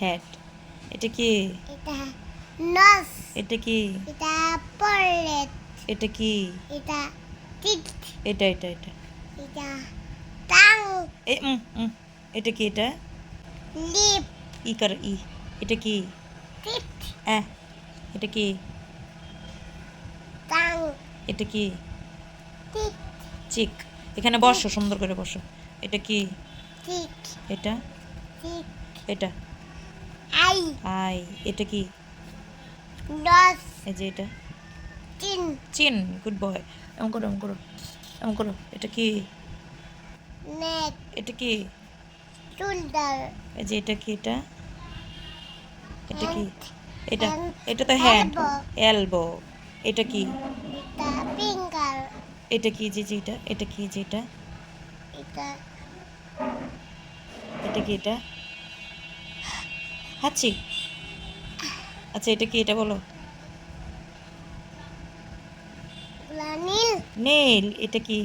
Hat এটা কি? এটা নস এটা কি? এটা পলেট এটা কি? এটা টিট এটা এটা এটা. এটা টাং এ উম, উম, এটা কি এটা? লিপ ই কর ই। এটা কি? টিট অ্যাঁ এটা কি? টাং এটা কি? টিট চিক এখানে বসো সুন্দর করে বসো। এটা কি? টিট এটা? টিট এটা। আই। আই এটা কি? নস এই যে এটা। তিন চিন গুড বয় এমন করো এমন করো এমন করো। এটা কি? নেক। এটা কি? শোল্ডার এই যে এটা কি এটা? এটা কি? এটা এটা তো হ্যান্ড। এলবো। এটা কি? এটা ফিঙ্গার। এটা কি যে যে এটা? এটা কি যে এটা? এটা। এটা কি এটা? হাঁচি আচ্ছা এটা কি? এটা বলো। নেল এটা কি?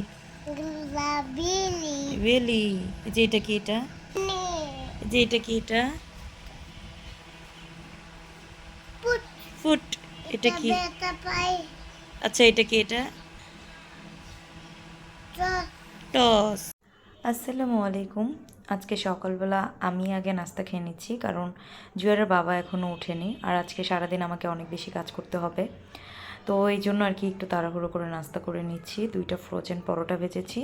বেলি। যে এটা কি এটা? যে এটা কি এটা? ফুট। এটা কি? আচ্ছা এটা কি এটা? টস। আসসালামু আলাইকুম। আজকে সকালবেলা আমি আগে নাস্তা খেয়ে নিচ্ছি, কারণ জুয়ারের বাবা এখনও ওঠেনি। আর আজকে সারাদিন আমাকে অনেক বেশি কাজ করতে হবে। তো এই জন্য আর কি একটু তাড়াহুড়ো করে নাস্তা করে নিচ্ছি। দুইটা ফ্রোজেন পরোটা ভেজেছি।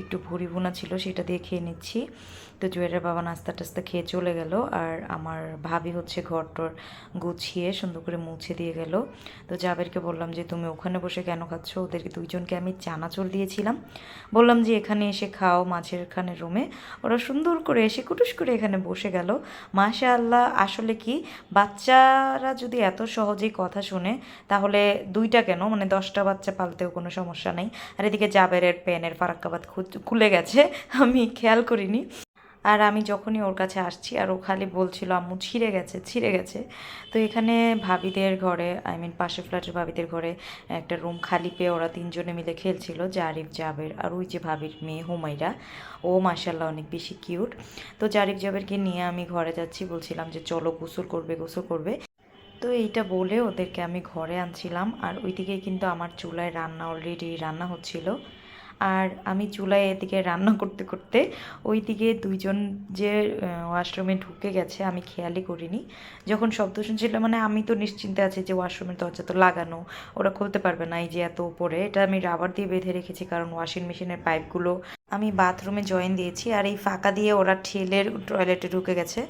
একটু ভুড়ি ভুনা ছিল, সেটা দিয়ে খেয়ে নিচ্ছি। তো জুয়েলের বাবা নাস্তা টাস্তা খেয়ে চলে গেল আর আমার ভাবি হচ্ছে ঘর টর গুছিয়ে সুন্দর করে মুছে দিয়ে গেল। তো জাবেরকে বললাম যে, তুমি ওখানে বসে কেন খাচ্ছ? ওদেরকে দুইজনকে আমি চানাচুর দিয়েছিলাম। বললাম যে, এখানে এসে খাও খানে রুমে। ওরা সুন্দর করে এসে কুটুস করে এখানে বসে গেল। মাশা আল্লাহ আসলে কি বাচ্চারা যদি এত সহজেই কথা শুনে, তাহলে দুইটা কেন? মানে দশটা বাচ্চা পালতেও কোনো সমস্যা নেই। আর এদিকে জাবেরের পেনের ফারাক্কাবাদ খুলে গেছে। আমি খেয়াল করিনি। আর আমি যখনই ওর কাছে আসছি, আর ও খালি বলছিল, আম্মু, ছিঁড়ে গেছে ছিঁড়ে গেছে। তো এখানে ভাবিদের ঘরে আই মিন পাশে ফ্ল্যাটের ভাবিদের ঘরে একটা রুম খালি পেয়ে ওরা তিনজনে মিলে খেলছিল, জারিফ, জাবের আর ওই যে ভাবির মেয়ে হুমাইরা ও মাসাল্লাহ অনেক বেশি কিউট তো জারিফ, জাবেরকে নিয়ে আমি ঘরে যাচ্ছি, বলছিলাম যে, চলো, গোসল করবে গোসল করবে। তো এইটা বলে ওদেরকে আমি ঘরে আনছিলাম। আর ওইদিকে কিন্তু আমার চুলায় রান্না অলরেডি রান্না হচ্ছিল। আর আমি চুলায় এদিকে রান্না করতে করতে ওইদিকে দুইজন যে ওয়াশরুমে ঢুকে গেছে, আমি খেয়ালই করিনি। যখন শব্দ শুনছিল মানে আমি তো নিশ্চিন্তে আছি যে ওয়াশরুমের দরজা তো লাগানো, ওরা খুলতে পারবে না এই যে এত উপরে। এটা আমি রাবার দিয়ে বেঁধে রেখেছি কারণ ওয়াশিং মেশিনের পাইপগুলো আমি বাথরুমে জয়েন দিয়েছি। আর এই ফাঁকা দিয়ে ওরা ঠেলের টয়লেটে ঢুকে গেছে।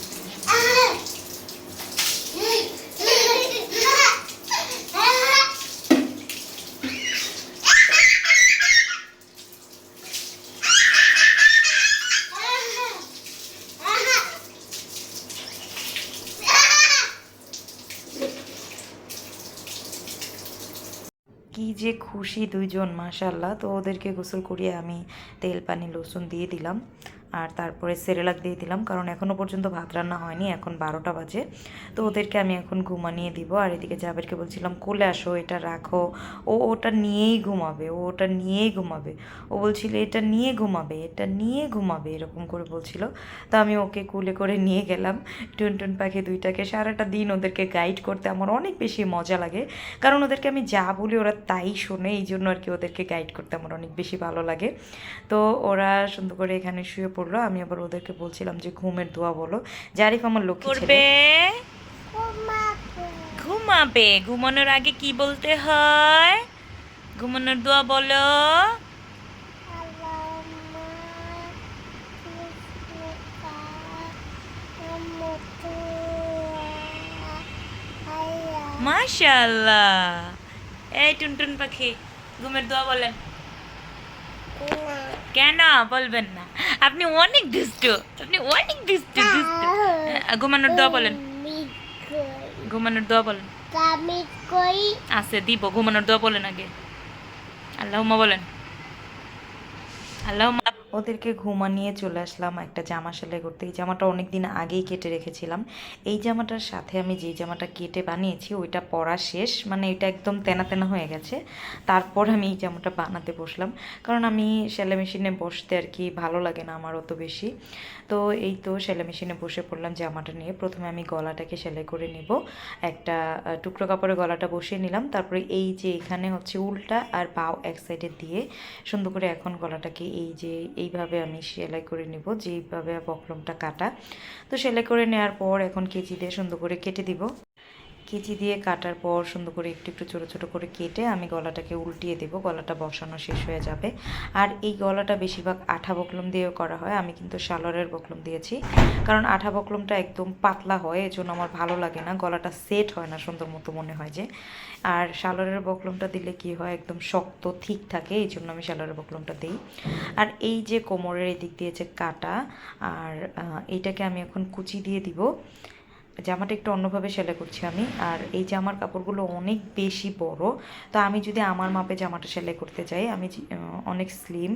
কি যে খুশি দুইজন মাশাল্লাহ তো ওদেরকে গোসল করিয়ে আমি তেল, পানি, লসুন দিয়ে দিলাম। আর তারপরে সেরেলাক দিয়ে দিলাম, কারণ এখনও পর্যন্ত ভাত রান্না হয়নি, এখন বারোটা বাজে। তো ওদেরকে আমি এখন ঘুমানিয়ে দিব, আর এদিকে জাবেরকে বলছিলাম, কোলে আসো, এটা রাখো। ও ওটা নিয়েই ঘুমাবে, ও ওটা নিয়েই ঘুমাবে। ও বলছিল, এটা নিয়ে ঘুমাবে, এটা নিয়ে ঘুমাবে, এরকম করে বলছিল। তো আমি ওকে কুলে করে নিয়ে গেলাম, টুনটুন পাখি দুইটাকে। সারাটা দিন ওদেরকে গাইড করতে আমার অনেক বেশি মজা লাগে, কারণ ওদেরকে আমি যা বলি ওরা তাই শোনে, এই জন্য আর কি ওদেরকে গাইড করতে আমার অনেক বেশি ভালো লাগে। তো ওরা সুন্দর করে এখানে শুয়ে পড়ল আমি আবার ওদেরকে বলছিলাম যে ঘুমের দোয়া বলো। জারিফ আমার লক্ষ্য করবে? ঘুমাবে। ঘুমানোর আগে কি বলতে হয়? ঘুমানোর দোয়া বলো। মাশাআল্লাহ। এই টুনটুন পাখি ঘুমের দোয়া বলেন। কেন, বলবেন না। আপনি অনেক দুষ্ট, আপনি অনেক দুষ্ট দুষ্ট। ঘুমানোর দোয়া বলেন। ঘুমানোর দোয়া বলেন। আছে, দিব, ঘুমানোর দোয়া বলেন আগে। আল্লাহ বলেন। আল্লাহুম্মা ওদেরকে ঘুমানিয়ে চলে আসলাম একটা জামা সেলাই করতে। এই জামাটা অনেক দিন আগেই কেটে রেখেছিলাম। এই জামাটার সাথে আমি যেই জামাটা কেটে বানিয়েছি, ওইটা পরা শেষ মানে এটা একদম তেনা তেনা হয়ে গেছে। তারপর আমি এই জামাটা বানাতে বসলাম। কারণ আমি সেলাই মেশিনে বসতে আর কি ভালো লাগে না আমার অত বেশি। তো এই তো সেলাই মেশিনে বসে পড়লাম জামাটা নিয়ে। প্রথমে আমি গলাটাকে সেলাই করে নিব। একটা টুকরো কাপড়ে গলাটা বসিয়ে নিলাম। তারপরে এই যে এখানে হচ্ছে উল্টা আর পাও এক সাইডে দিয়ে সুন্দর করে এখন গলাটাকে এই যে এইভাবে আমি সেলাই করে নিব, যেইভাবে বকলমটা কাটা। তো সেলাই করে নেওয়ার পর এখন কেজি দিয়ে সুন্দর করে কেটে দিব। কেচি দিয়ে কাটার পর সুন্দর করে একটু একটু ছোটো ছোটো করে কেটে আমি গলাটাকে উল্টিয়ে দেবো। গলাটা বসানো শেষ হয়ে যাবে। আর এই গলাটা বেশিরভাগ আঠা বকলম দিয়েও করা হয়। আমি কিন্তু সালোয়ারের বকলম দিয়েছি। কারণ আঠা বকলমটা একদম পাতলা হয়, এজন্য আমার ভালো লাগে না। গলাটা সেট হয় না সুন্দর মতো মনে হয় যে। আর সালোয়ারের বকলমটা দিলে কি হয়, একদম শক্ত, ঠিক থাকে এই জন্য আমি সালোয়ারের বকলমটা দিই। আর এই যে কোমরের এদিক দিয়ে যে কাটা, আর এইটাকে আমি এখন কুচি দিয়ে দিব। জামাটা একটু অন্যভাবে সেলাই করছি আমি। আর এই জামার কাপড়গুলো অনেক বেশি বড়। তো আমি যদি আমার মাপে জামাটা সেলাই করতে চাই আমি অনেক স্লিম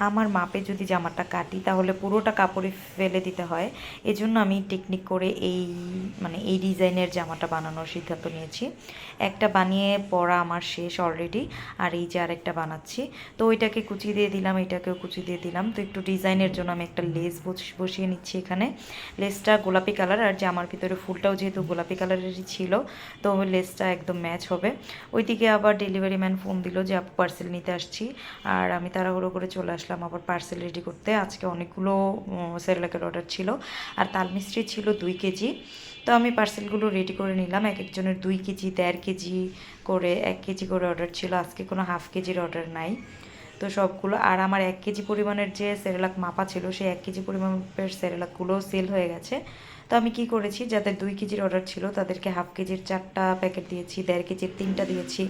আমার মাপে যদি জামাটা কাটি, তাহলে পুরোটা কাপড়ে ফেলে দিতে হয়। এজন্য আমি টেকনিক করে এই মানে এই ডিজাইনের জামাটা বানানোর সিদ্ধান্ত নিয়েছি। একটা বানিয়ে পরা আমার শেষ অলরেডি আর এই যে আরেকটা বানাচ্ছি। তো ওইটাকে কুচি দিয়ে দিলাম, এটাকেও কুচি দিয়ে দিলাম। তো একটু ডিজাইনের জন্য আমি একটা লেস বস- বসিয়ে নিচ্ছি এখানে। লেসটা গোলাপি কালার আর জামার ভিতরে ফুলটাও যেহেতু গোলাপি কালারেরই ছিল, তো লেসটা একদম ম্যাচ হবে। ওইদিকে আবার ডেলিভারি ম্যান ফোন দিল যে, আপু পার্সেল নিতে আসছি। আর আমি তাড়াহুড়ো করে চলে আসলাম। আবার পার্সেল রেডি করতে। আজকে অনেকগুলো সেরেলাকের অর্ডার ছিল। আর তাল মিস্ত্রি ছিল দুই কেজি। তো আমি পার্সেলগুলো রেডি করে নিলাম। এক একজনের দুই কেজি, দেড় কেজি করে, এক কেজি করে অর্ডার ছিল। আজকে কোনো হাফ কেজির অর্ডার নাই। তো সবগুলো, আর আমার এক কেজি পরিমাণের যে সেরেলাক মাপা ছিল, সেই এক কেজি পরিমাণের সেরেলাকগুলো সেল হয়ে গেছে। তো আমি কি করেছি, যাদের দুই কেজির অর্ডার ছিল, তাদেরকে হাফ কেজির চারটা প্যাকেট দিয়েছি, দেড় কেজির তিনটা দিয়েছি।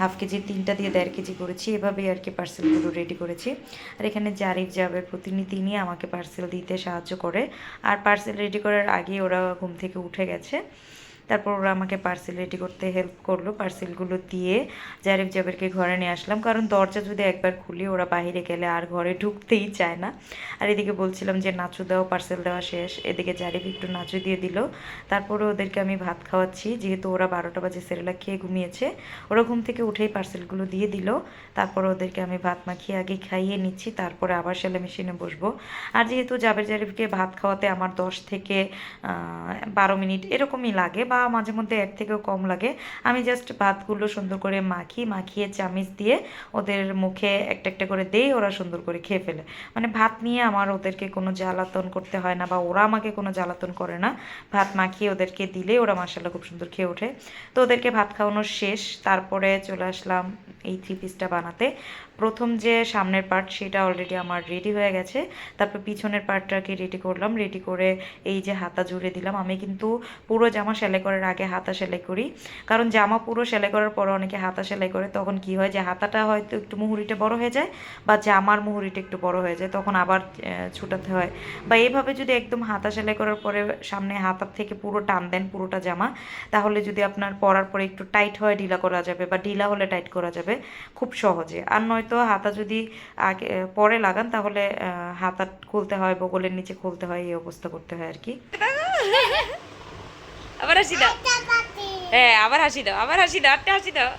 হাফ কেজি, তিনটা দিয়ে দেড় কেজি করেছি। এভাবেই আর কি পার্সেলগুলো রেডি করেছি। আর এখানে জারিফ যাবে নিয়ে আমাকে পার্সেল দিতে সাহায্য করে। আর পার্সেল রেডি করার আগে ওরা ঘুম থেকে উঠে গেছে। তারপর ওরা আমাকে পার্সেল রেডি করতে হেল্প করল। পার্সেলগুলো দিয়ে জারিফ জাবেরকে ঘরে নিয়ে আসলাম। কারণ দরজা যদি একবার খুলি, ওরা বাইরে গেলে আর ঘরে ঢুকতেই চায় না। আর এদিকে বলছিলাম যে, নাচু দেওয়া পার্সেল দেওয়া শেষ। এদিকে জারিফ একটু নাচু দিয়ে দিল। তারপরে ওদেরকে আমি ভাত খাওয়াচ্ছি। যেহেতু ওরা বারোটা বাজে সেরেলা খেয়ে ঘুমিয়েছে, ওরা ঘুম থেকে উঠেই পার্সেলগুলো দিয়ে দিল। তারপর ওদেরকে আমি ভাত মাখিয়ে আগে খাইয়ে নিচ্ছি। তারপরে আবার সেলাই মেশিনে বসবো। আর যেহেতু জাবের জারিফকে ভাত খাওয়াতে আমার দশ থেকে বারো মিনিট এরকমই লাগে বা মাঝে মধ্যে এর থেকেও কম লাগে। আমি জাস্ট ভাতগুলো সুন্দর করে মাখি, মাখিয়ে চামিচ দিয়ে ওদের মুখে একটা একটা করে দেই, ওরা সুন্দর করে খেয়ে ফেলে। মানে ভাত নিয়ে আমার ওদেরকে কোনো জ্বালাতন করতে হয় না বা ওরা আমাকে কোনো জ্বালাতন করে না। ভাত মাখিয়ে ওদেরকে দিলে ওরা মাসাল্লাহ খুব সুন্দর খেয়ে ওঠে। তো ওদেরকে ভাত খাওয়ানোর শেষ, তারপরে চলে আসলাম এই থ্রি পিসটা বানাতে। প্রথম যে সামনের পার্ট সেটা অলরেডি আমার রেডি হয়ে গেছে। তারপর পিছনের পার্টটাকে রেডি করলাম। রেডি করে এই যে হাতা জুড়ে দিলাম। আমি কিন্তু পুরো জামা সেলাই করার আগে হাতা সেলাই করি। কারণ জামা পুরো সেলাই করার পরে অনেকে হাতা সেলাই করে, তখন কি হয় যে হাতাটা হয়তো একটু মুহুরিটা বড় হয়ে যায় বা জামার মুহুরিটা একটু বড় হয়ে যায়, তখন আবার ছুটাতে হয়। বা এইভাবে যদি একদম হাতা সেলাই করার পরে সামনে হাতার থেকে পুরো টান দেন পুরোটা জামা, তাহলে যদি আপনার পরার পরে একটু টাইট হয়, ঢিলা করা যাবে বা ঢিলা হলে টাইট করা যাবে, খুব সহজে। আর নয়তো হাতা যদি আগে পরে লাগান তাহলে আহ, হাতা খুলতে হয় বগলের নিচে খুলতে হয় এই অবস্থা করতে হয় আর কি। আবার হাসি দাও। হ্যাঁ আবার হাসি দাও আবার হাসি দাও আটটা হাসি দাও।